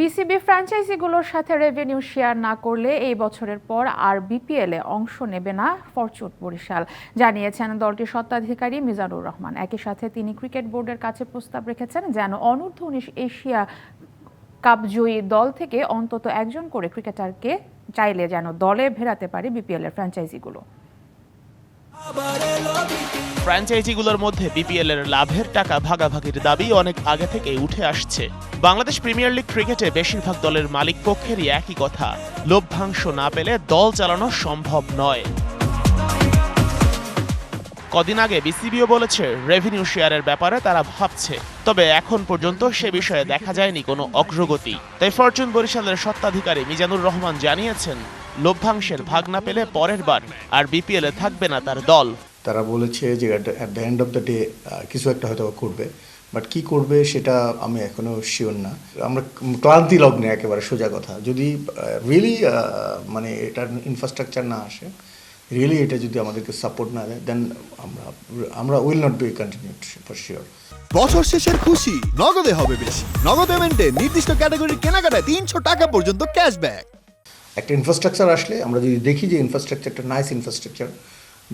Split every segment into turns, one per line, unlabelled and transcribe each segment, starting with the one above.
BCB ফ্র্যাঞ্চাইজিগুলোর সাথে revenue share না করলে এই বছরের পর আর বিপিএলে অংশ নেবে না ফরচুন বরিশাল। জানিয়েছেন দলটির স্বত্বাধিকারী মিজানুর রহমান। একই সাথে তিনি ক্রিকেট বোর্ডের কাছে প্রস্তাব রেখেছেন যেন অনূর্ধ্ব উনিশ এশিয়া কাপজয়ী দল থেকে অন্তত একজন করে ক্রিকেটারকে চাইলে যেন দলে ভেরাতে পারে বিপিএল এর ফ্র্যাঞ্চাইজিগুলো।
ফ্র্যাঞ্চাইজিগুলোর মধ্যে বিপিএল এর লাভের টাকা ভাগাভাগির দাবি অনেক আগে থেকেই উঠে আসছে। বাংলাদেশ প্রিমিয়ার লিগ ক্রিকেটে বেশিরভাগ দলের মালিক পক্ষেরই একই কথা, লভ্যাংশ না পেলে দল চালানো সম্ভব নয়। কদিন আগে বিসিবিও বলেছে রেভিনিউ শেয়ারের ব্যাপারে তারা ভাবছে, তবে এখন পর্যন্ত সে বিষয়ে দেখা যায়নি কোনো অগ্রগতি। তাই ফরচুন বরিশালের স্বত্বাধিকারী মিজানুর রহমান জানিয়েছেন, লভ্যাংশের ভাগ না পেলে পরের বার আর বিপিএলে থাকবে না তার দল।
তারা বলেছে যে at the end of the day কিছু একটা হয়তো করবে। বাট কি করবে সেটা আমি এখনও শিওর না। আমরা ক্লান্তি লগ্নে একেবারে সোজা কথা। যদি রিয়েলি মানে এটার ইনফ্রাস্ট্রাকচার না আসে রিয়েলি এটা যদি আমাদেরকে সাপোর্ট না দেয় দেন আমরা আমরা will not be continue for sure
বছর শেষের খুশি নগদে হবে বেশি। নগদ পেমেন্টে নির্দিষ্ট ক্যাটাগরির কেনাকাটায় তিনশো টাকা পর্যন্ত ক্যাশব্যাক
একটা ইনফ্রাস্ট্রাকচার আসলে আমরা যদি দেখি যে ইনফ্রাস্ট্রাকচারটা nice infrastructure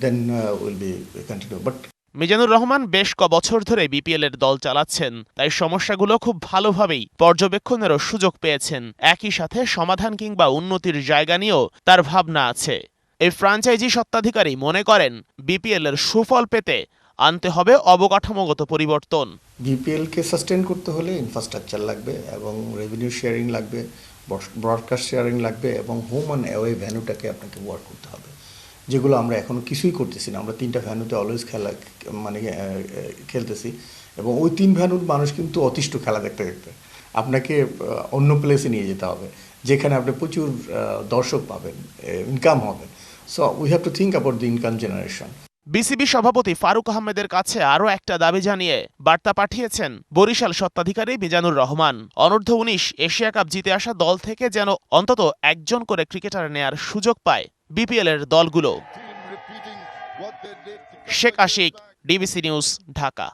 then will be continue but
Mizanur Rahman বেশ ক বছর ধরে বিপিএল এর দল চালাচ্ছেন তাই সমস্যাগুলো খুব ভালোভাবেই পর্যবেক্ষণেরও সুযোগ পেয়েছেন। একই সাথে সমাধান কিংবা উন্নতির জায়গা নিয়েও তার ভাবনা আছে। এই ফ্রাঞ্চাইজি সত্ত্বাধিকারী মনে করেন বিপিএল এর সুফল পেতে আনতে হবে অবকাঠামোগত পরিবর্তন।
বিপিএলকে সাস্টেন করতে হলে ইনফ্রাস্ট্রাকচার লাগবে এবং রেভিনিউ শেয়ারিং লাগবে ব্রডকাস্ট শেয়ারিং লাগবে এবং হোম অ্যান্ড অ্যাওয়ে ভ্যানুটাকে আপনাকে ওয়ার্ক করতে হবে। যেগুলো আমরা এখনও কিছুই করতেছি না। আমরা তিনটা ভ্যানুতে অলওয়েজ খেলা মানে খেলতেছি। এবং ওই তিন ভ্যানুর মানুষ কিন্তু অতিষ্ঠ খেলা দেখতে দেখতে। আপনাকে অন্য প্লেসে নিয়ে যেতে হবে, যেখানে আপনি প্রচুর দর্শক পাবেন ইনকাম হবে। So we have to think about the income generation
BCB সভাপতি ফারুক আহমেদের কাছে আরও একটা দাবি জানিয়ে বার্তা পাঠিয়েছেন বরিশাল সত্ত্বাধিকারী মিজানুর রহমান। অনূর্ধ্ব উনিশ এশিয়া কাপ জিতে আসা দল থেকে যেন অন্তত একজন করে ক্রিকেটার নেয়ার সুযোগ পায়। বিপিএল এর দলগুলো। Sheikh Ashik DBC news Dhaka.